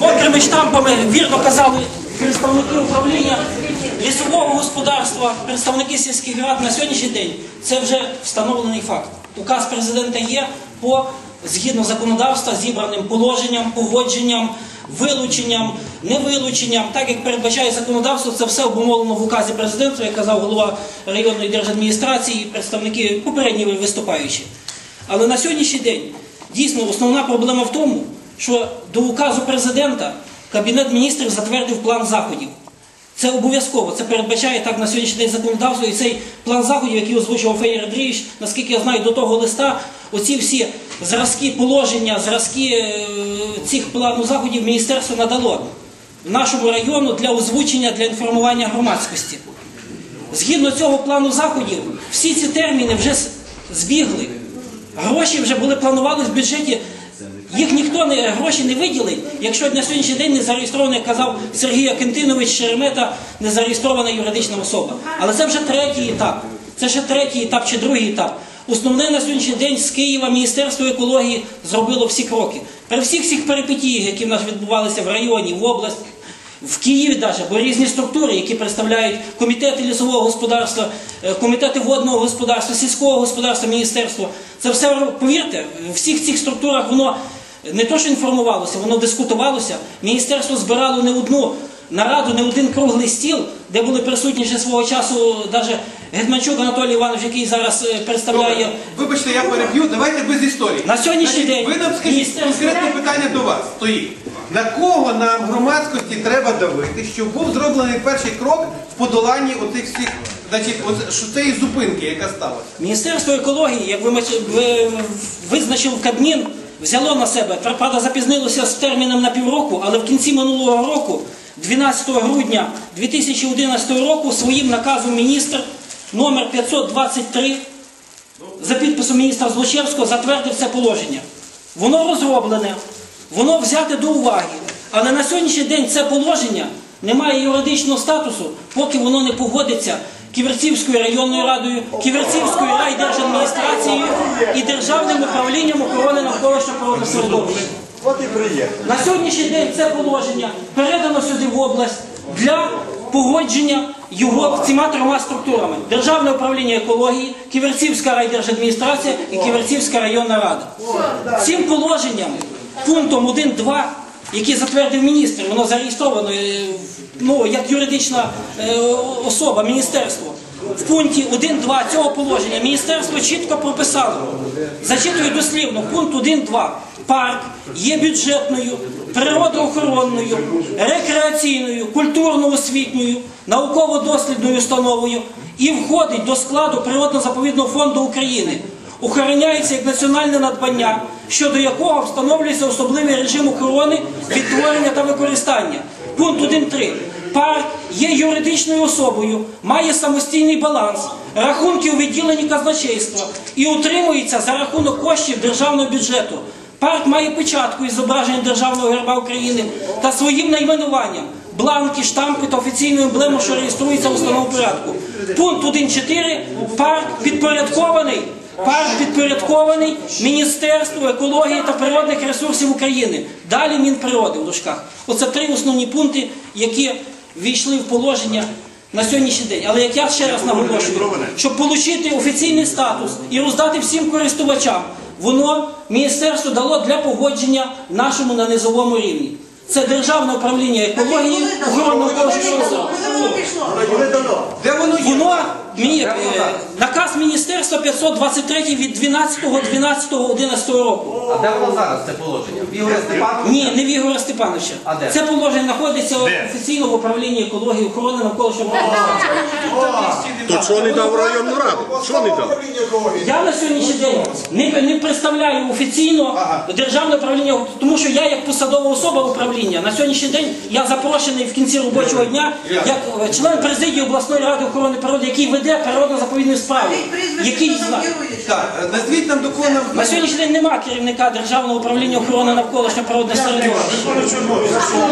мокрими штампами вірно казали представники управління лісового господарства, представники сільських рад на сьогоднішній день. Це вже встановлений факт. Указ президента є по згідно законодавства зібраним положенням, погодженням, вилученням, невилученням, так як передбачає законодавство, це все обумовлено в указі президента, як казав голова районної держадміністрації, представники попередні виступаючі. Але на сьогоднішній день дійсно основна проблема в тому, що до указу президента Кабінет міністрів затвердив план заходів. Це обов'язково, це передбачає так на сьогоднішній день законодавство і цей план заходів, який озвучував Федір Андрійович, наскільки я знаю, до того листа, оці всі зразки положення, зразки е, цих плану заходів міністерство надало нашому району для озвучення, для інформування громадськості. Згідно цього плану заходів, всі ці терміни вже збігли. Гроші вже були планували в бюджеті. Їх ніхто не гроші не виділить, якщо на сьогоднішній день не зареєстрована, як казав Сергій Акентинович Шеремета, не зареєстрована юридична особа. Але це вже третій етап. Це ще третій етап чи другий етап. Основне на сьогоднішній день з Києва Міністерство екології зробило всі кроки. При всіх цих перипетіях, які в нас відбувалися в районі, в області, в Києві навіть, бо різні структури, які представляють комітети лісового господарства, е, комітети водного господарства, сільського господарства, міністерство. Це все, повірте, в всіх цих структурах воно не то, що інформувалося, воно дискутувалося. Міністерство збирало не одну нараду, не один круглий стіл, де були присутні ще свого часу навіть Гетманчук Анатолій Іванович, який зараз е, представляє. Вибачте, я переб'ю, давайте без історії. На сьогоднішній день Ви нам скажіть конкретне питання до вас стоїть. На кого нам громадськості треба давити, щоб був зроблений перший крок в подоланні оцих всіх, значить, цієї зупинки, яка сталася? Міністерство екології, як ви визначив Кабмін, взяло на себе, правда, запізнилося з терміном на півроку, але в кінці минулого року, 12 грудня 2011 року, своїм наказом міністр номер 523 за підписом міністра Злочевського затвердив це положення. Воно розроблене, воно взяте до уваги. Але на сьогоднішній день це положення не має юридичного статусу, поки воно не погодиться Ківерцівською районною радою, Ківерцівською райдержадміністрацією і Державним управлінням охорони навколишнього природного середовища. От і приємно. На сьогоднішній день це положення передано сюди в область для погодження його цими трьома структурами: Державне управління екології, Ківерцівська райдержадміністрація і Ківерцівська районна рада. Цим положенням, пунктом 1.2, який затвердив міністр, воно зареєстровано е, ну, як юридична е, особа, міністерство. В пункті 1.2 цього положення міністерство чітко прописало, зачитую дослівно, пункт 1.2. Парк є бюджетною, природоохоронною, рекреаційною, культурно-освітньою, науково-дослідною установою і входить до складу Природно-заповідного фонду України. Охороняється як національне надбання, щодо якого встановлюється особливий режим охорони, відтворення та використання. Пункт 1.3. Парк є юридичною особою, має самостійний баланс, рахунки у відділенні казначейства і утримується за рахунок коштів державного бюджету. Парк має печатку із зображенням Державного герба України та своїм найменуванням, бланки, штампи та офіційну емблему, що реєструється в установленому порядку. Пункт 1.4. Парк підпорядкований. Парк підпорядкований Міністерству екології та природних ресурсів України. Далі Мінприроди в дужках. Оце три основні пункти, які війшли в положення на сьогоднішній день. Але як я ще раз наголошую, щоб отримати офіційний статус і роздати всім користувачам, воно міністерство дало для погодження нашому на низовому рівні. Це Державне управління екології, охорони. Де воно є? Мені е, наказ міністерства 523 від 12.12.11 року. А де воно зараз, це положення? В Ігоря Степановича? Ні, не в Ігора Степановича. А де? Це положення знаходиться офіційно в управлінні екології, охорони навколишнього середовища. То що не дав районну раду? Що не дав? Я на сьогоднішній день не, не представляю офіційно державне управління, тому що я як посадова особа управління на сьогоднішній день я запрошений в кінці робочого дня як е, член президії обласної ради охорони природи, який веде природно-заповідні справи. Який. Так, назвіть нам до кого нам На сьогоднішній день немає керівника державного управління охорони навколишнього природного середовища.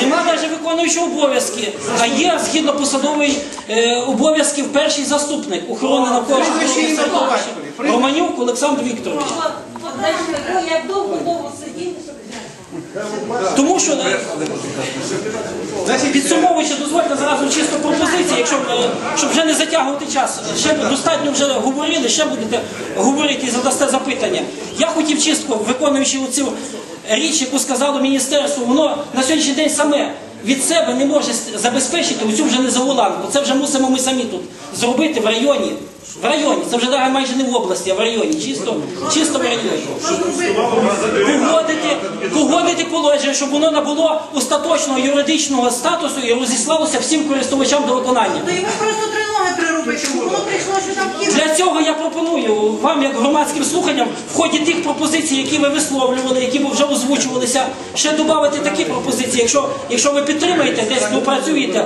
Нема навіть виконуючого обов'язки, а є згідно посадової е, обов'язків перший заступник охорони навколишнього Прізвище, ім'я, по середовища. батькові. Романюк Олександр Вікторович. Як щоб Тому що Підсумовуючи, дозвольте зразу чисто пропозиції, якщо е, щоб вже не затягувати час. Ще достатньо вже говорили, ще будете говорити і задасте запитання. Я хотів чисто, виконуючи оцю річ, яку сказало міністерство, воно на сьогоднішній день саме від себе не може забезпечити оцю вже незаволанку. Це вже мусимо ми самі тут зробити в районі. В районі, це вже навіть майже не в області, а в районі. Чисто, чисто в районі погодити, погодити положення, щоб воно набуло остаточного юридичного статусу і розіслалося всім користувачам до виконання. Йому просто три ноги приробити, щоб воно прийшло, що там кіно. Для цього я пропоную вам, як громадським слуханням, в ході тих пропозицій, які ви висловлювали, які ви вже озвучувалися, ще додати такі пропозиції. Якщо, якщо ви підтримаєте, десь допрацюєте,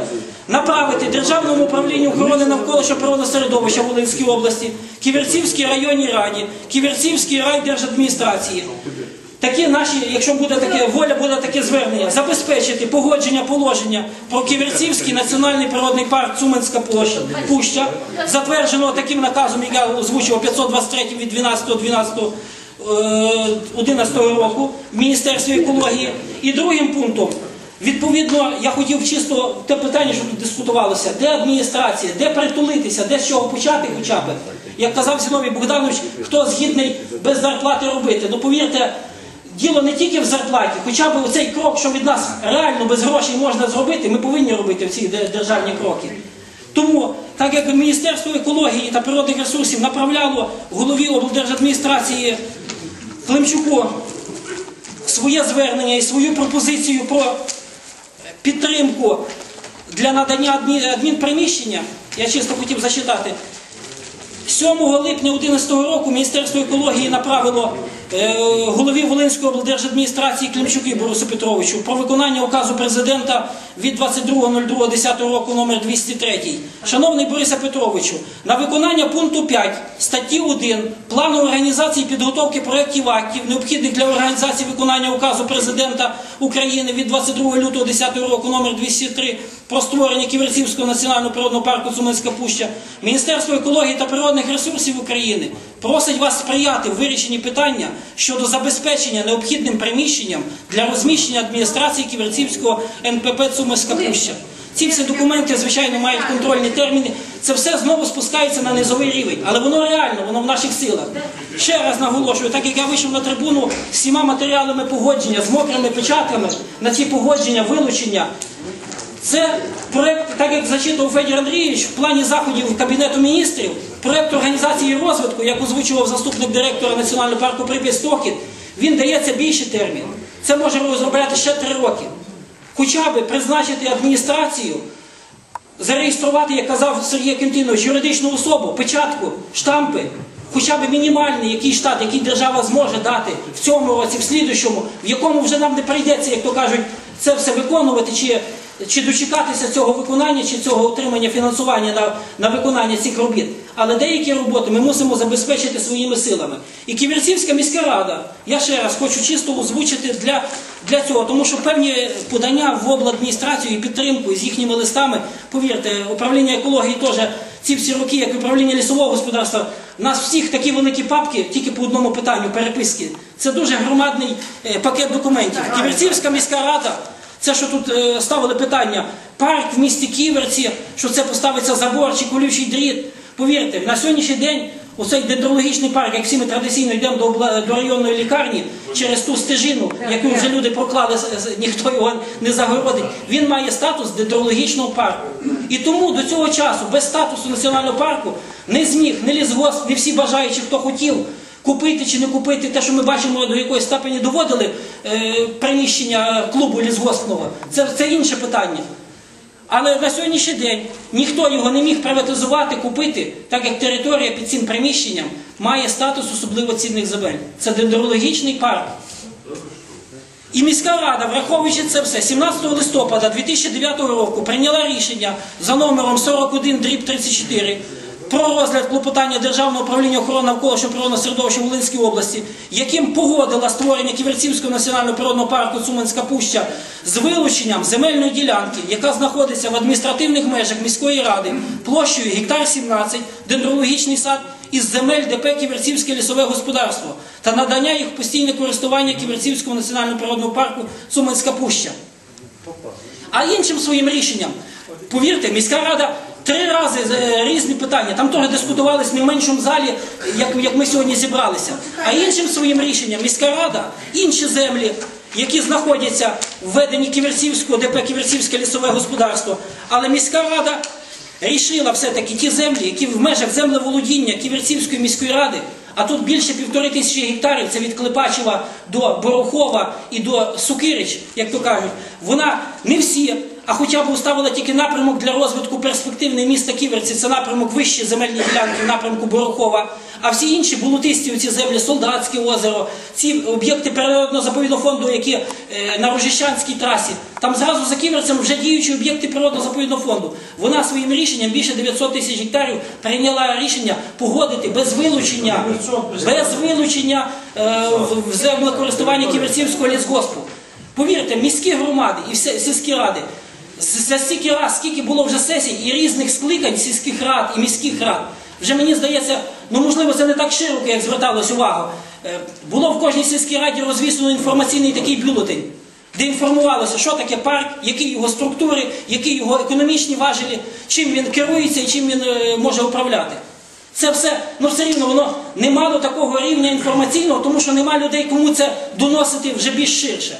направити Державному управлінню охорони навколишнього природного середовища Волинській області, Ківерцівській районній раді, Ківерцівській райдержадміністрації. Такі наші, якщо буде таке воля, буде таке звернення, забезпечити погодження положення про Ківерцівський національний природний парк Цуменська площа Пуща, затвердженого таким наказом, який я озвучував 523 від 12 12 11 року в Міністерстві екології. І другим пунктом, відповідно, я хотів чисто те питання, що тут дискутувалося, де адміністрація, де притулитися, де з чого почати хоча б. Як казав Зіновій Богданович, хто згідний без зарплати робити. Ну повірте, Діло не тільки в зарплаті, хоча б цей крок, що від нас реально без грошей можна зробити, ми повинні робити ці державні кроки. Тому, так як Міністерство екології та природних ресурсів направляло голові облдержадміністрації Климчуку своє звернення і свою пропозицію про підтримку для надання адмі- адмінприміщення, я чисто хотів зачитати. 7 липня 2011 року Міністерство екології направило голові Волинської облдержадміністрації Климчуки Борису Петровичу про виконання указу президента від 22.02.10 року номер 203. Шановний Борисе Петровичу, на виконання пункту 5 статті 1 плану організації підготовки проєктів актів, необхідних для організації виконання указу президента України від 22 лютого 2010 року номер 203 про створення Ківерцівського національного природного парку Цуманська Пуща, Міністерство екології та природних ресурсів України просить вас сприяти в вирішенні питання щодо забезпечення необхідним приміщенням для розміщення адміністрації Ківерцівського НПП Цуманська Пуща. Ці всі документи, звичайно, мають контрольні терміни. Це все знову спускається на низовий рівень, але воно реально, воно в наших силах. Ще раз наголошую, так як я вийшов на трибуну з всіма матеріалами погодження, з мокрими печатками на ці погодження, вилучення. Це проект, так як зачитував Федір Андрійович, в плані заходів Кабінету міністрів, проект організації розвитку, як озвучував заступник директора Національного парку Прип'ять Стокіт, він дається більший термін. Це може розробляти ще три роки. Хоча би призначити адміністрацію, зареєструвати, як казав Сергій Кентинович, юридичну особу, печатку, штампи, хоча б мінімальний який штат, який держава зможе дати в цьому році, в слідущому, в якому вже нам не прийдеться, як то кажуть, це все виконувати, чи, чи дочекатися цього виконання, чи цього отримання фінансування на, на виконання цих робіт. Але деякі роботи ми мусимо забезпечити своїми силами. І Ківерцівська міська рада, я ще раз хочу чисто озвучити для, для цього, тому що певні подання в обладміністрацію і підтримку з їхніми листами, повірте, управління екології теж ці всі роки, як управління лісового господарства, у нас всіх такі великі папки тільки по одному питанню переписки. Це дуже громадний е, пакет документів. Ківерцівська міська рада. Це, що тут е, ставили питання, парк в місті Ківерці, що це поставиться забор чи колючий дріт. Повірте, на сьогоднішній день оцей дендрологічний парк, як всі ми традиційно йдемо до, до районної лікарні через ту стежину, яку вже люди проклали, ніхто його не загородить, він має статус дендрологічного парку. І тому до цього часу без статусу національного парку не зміг, не лісгосп, не всі бажаючі, хто хотів купити чи не купити те, що ми бачимо, до якоїсь степені доводили е, приміщення клубу лісгоспного. Це, це інше питання. Але на сьогоднішній день ніхто його не міг приватизувати, купити, так як територія під цим приміщенням має статус особливо цінних земель. Це дендрологічний парк. І міська рада, враховуючи це все, 17 листопада 2009 року прийняла рішення за номером 41 дріб 34 про розгляд клопотання Державного управління охорони навколишнього природного середовища Волинській області, яким погодила створення Ківерцівського національного природного парку Цуманська Пуща з вилученням земельної ділянки, яка знаходиться в адміністративних межах міської ради площею гектар 17, дендрологічний сад із земель ДП Ківерцівське лісове господарство. та надання їх постійне користування Ківерцівського національного природного парку Цуманська Пуща. А іншим своїм рішенням, повірте, міська рада три рази е, різні питання, там теж дискутувалися не в меншому залі, як, як ми сьогодні зібралися. А іншим своїм рішенням міська рада інші землі, які знаходяться в веденні Ківерцівського, ДП Ківерцівське лісове господарство, але міська рада рішила все-таки ті землі, які в межах землеволодіння Ківерцівської міської ради, а тут більше півтори тисячі гектарів, це від Клепачева до Борохова і до Сукирич, як то кажуть, вона не всі, а хоча б уставила тільки напрямок для розвитку перспективний міста Ківерці, це напрямок вищі земельні ділянки напрямку Борохова, а всі інші болотисті ці землі, Солдатське озеро, ці об'єкти природного заповідного фонду, які е, на Рожищанській трасі, там зразу за Ківерцем вже діючі об'єкти природного заповідного фонду. Вона своїм рішенням більше 900 тисяч гектарів прийняла рішення погодити без вилучення, без вилучення е, в- землекористування Ківерцівського лісгоспу. Повірте, міські громади і все- сільські ради. За стільки раз, скільки було вже сесій і різних скликань сільських рад і міських рад, вже мені здається, ну можливо, це не так широко, як зверталось увагу. Е, Було в кожній сільській раді розвісено інформаційний такий бюлетень, де інформувалося, що таке парк, які його структури, які його економічні важелі, чим він керується і чим він е, може управляти. Це все, ну все рівно воно не мало такого рівня інформаційного, тому що нема людей, кому це доносити вже більш ширше.